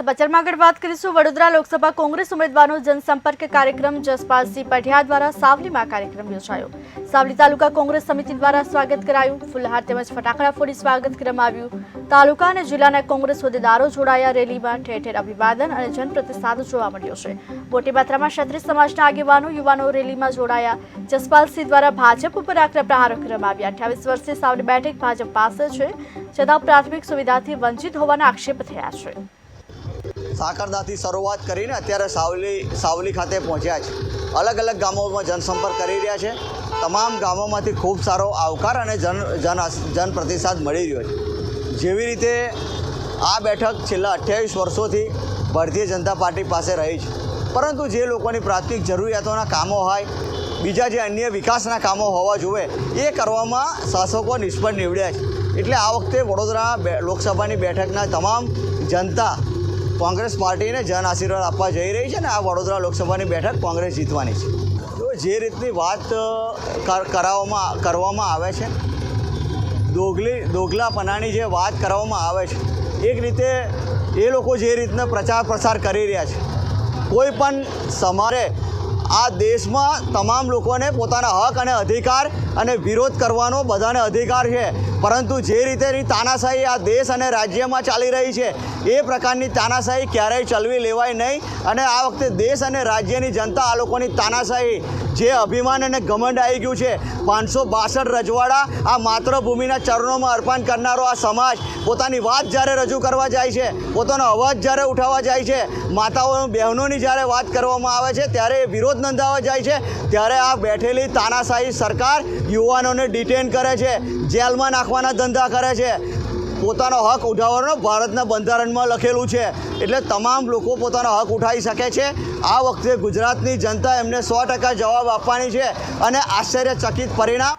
સમાચારમાં આગળ વાત કરીશું. વડોદરા લોકસભા કોંગ્રેસ ઉમેદવારનો જનસંપર્ક કાર્યક્રમ જસપાલસિંહ પઢિયા દ્વારા સાવલીમાં કાર્યક્રમ યોજાયો. સાવલી તાલુકા કોંગ્રેસ સમિતિ દ્વારા સ્વાગત કરાયું. ફુલહાર તેમજ ફટાકડા ફોડી સ્વાગત કરવામાં આવ્યું. તાલુકા અને જિલ્લાના કોંગ્રેસ હોદ્દેદારો જોડાયા. રેલીમાં ઠેર ઠેર અભિવાદન અને જનપ્રતિસાદ જોવા મળ્યો છે. મોટી માત્રામાં ક્ષત્રિય સમાજના આગેવાનો, યુવાનો રેલીમાં જોડાયા. જસપાલસિંહ દ્વારા ભાજપ ઉપર આકરા પ્રહારો કરવામાં આવ્યા. અઠ્યાવીસ વર્ષથી સાવલી બેઠક ભાજપ પાસે છે. છતાં પ્રાથમિક સુવિધાથી વંચિત હોવાના આક્ષેપ થયા છે. સાકરદાથી શરૂઆત કરીને અત્યારે સાવલી સાવલી ખાતે પહોંચ્યા છે. અલગ અલગ ગામોમાં જનસંપર્ક કરી રહ્યા છે. તમામ ગામોમાંથી ખૂબ સારો આવકાર અને જન જન જન પ્રતિસાદ મળી રહ્યો છે. જેવી રીતે આ બેઠક છેલ્લા અઠ્યાવીસ વર્ષોથી ભારતીય જનતા પાર્ટી પાસે રહી છે. પરંતુ જે લોકોની પ્રાથમિક જરૂરિયાતોના કામો હોય, બીજા જે અન્ય વિકાસના કામો હોવા જોઈએ એ કરવામાં શાસકો નિષ્ફળ નીવડ્યા છે. એટલે આ વખતે વડોદરા લોકસભાની બેઠકના તમામ જનતા કોંગ્રેસ પાર્ટીને જન આશીર્વાદ આપવા જઈ રહી છે ને આ વડોદરા લોકસભાની બેઠક કોંગ્રેસ જીતવાની છે. તો જે રીતની વાત કરાવવામાં, કરવામાં આવે છે, દોગલી, દોગલાપનાની જે વાત કરવામાં આવે છે, એક રીતે એ લોકો જે રીતના પ્રચાર પ્રસાર કરી રહ્યા છે, કોઈ પણ સમારે આ દેશમાં તમામ લોકોને પોતાના હક અને અધિકાર અને વિરોધ કરવાનો બધાને અધિકાર છે. પરંતુ જે રીતેની તાનાશાહી આ દેશ અને રાજ્યમાં ચાલી રહી છે, એ પ્રકારની તાનાશાહી ક્યારેય ચલવી લેવાય નહીં. અને આ વખતે દેશ અને રાજ્યની જનતા આ લોકોની તાનાશાહી જે અભિમાન અને ઘમંડ આવી ગયું છે, પાંચસો બાસઠ રજવાડા આ માતૃભૂમિના ચરણોમાં અર્પણ કરનારો આ સમાજ પોતાની વાત જ્યારે રજૂ કરવા જાય છે, પોતાનો અવાજ જ્યારે ઉઠાવવા જાય છે, માતાઓ બહેનોની જ્યારે વાત કરવામાં આવે છે, ત્યારે એ વિરોધ નોંધાવવા જાય છે. ત્યારે આ બેઠેલી તાનાશાહી સરકાર યુવાનોને ડિટેન કરે છે. જેલમાં નાખવાના ધંધા કરે છે. પોતાનો હક ઉઠાવવાનો ભારતના બંધારણમાં લખેલું છે. એટલે તમામ લોકો પોતાનો હક ઉઠાવી શકે છે. આ વખતે ગુજરાતની જનતા એમને સો ટકા જવાબ આપવાની છે. અને આશ્ચર્યચકિત પરિણામ